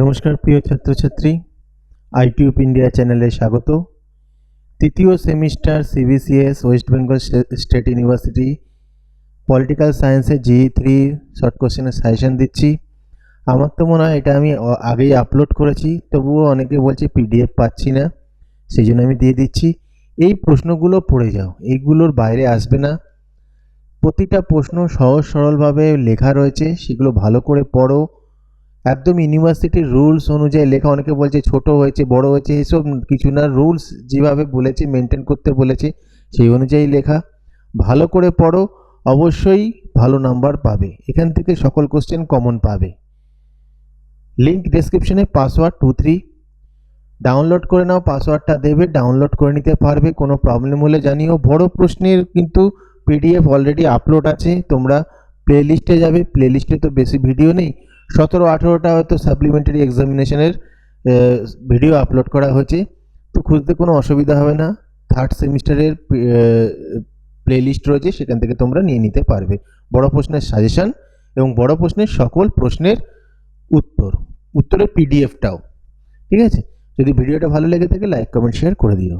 নমস্কার, প্রিয় ছাত্রছাত্রী। আইটিউব ইন্ডিয়া চ্যানেলে স্বাগত। তৃতীয় semester CBCS West Bengal state university political সায়েন্সে জি থ্রি শর্ট কোশ্চেনের সাজেশন দিচ্ছি। আমার তো মনে হয় এটা আমি আগেই আপলোড করেছি, তবুও অনেকে বলছে পিডিএফ পাচ্ছি না, সেই জন্য আমি দিয়ে দিচ্ছি। এই প্রশ্নগুলো পড়ে যাও, এইগুলোর বাইরে আসবে না। প্রতিটা প্রশ্ন সহজ সরলভাবে লেখা রয়েছে, সেগুলো ভালো করে পড়ো। একদম ইউনিভার্সিটির রুলস অনুযায়ী লেখা, অনেকে বলছে ছোট হয়েছে, বড় হয়েছে, এসব কিছু না রুলস যেভাবে বলেছে মেনটেন করতে বলেছে, সেই অনুযায়ী লেখা। ভালো করে পড়ো, অবশ্যই ভালো নাম্বার পাবে। এখান থেকে সকল কোশ্চেন কমন পাবে। লিঙ্ক ডেসক্রিপশনে পাসওয়ার্ড টু থ্রি ডাউনলোড করে নাও পাসওয়ার্ডটা দেবে ডাউনলোড করে নিতে পারবে, কোনো প্রবলেম হলে জানিও। বড় প্রশ্নের কিন্তু পিডিএফ অলরেডি আপলোড আছে, তোমরা প্লে লিস্টে যাবে প্লে লিস্টে তো বেশি ভিডিও নেই। সতেরো, আঠেরোটা হয়তো সাপ্লিমেন্টারি এক্সামিনেশনের ভিডিও আপলোড করা হয়েছে। তো খুঁজতে কোনো অসুবিধা হবে না। থার্ড সেমিস্টারের প্লে লিস্ট রয়েছে, সেখান থেকে তোমরা নিয়ে নিতে পারবে। বড় প্রশ্নের সাজেশান এবং বড় প্রশ্নের সকল প্রশ্নের উত্তর। উত্তরের পিডিএফটাও ঠিক আছে? যদি ভিডিওটা ভালো লেগে থাকে লাইক কমেন্ট শেয়ার করে দিও।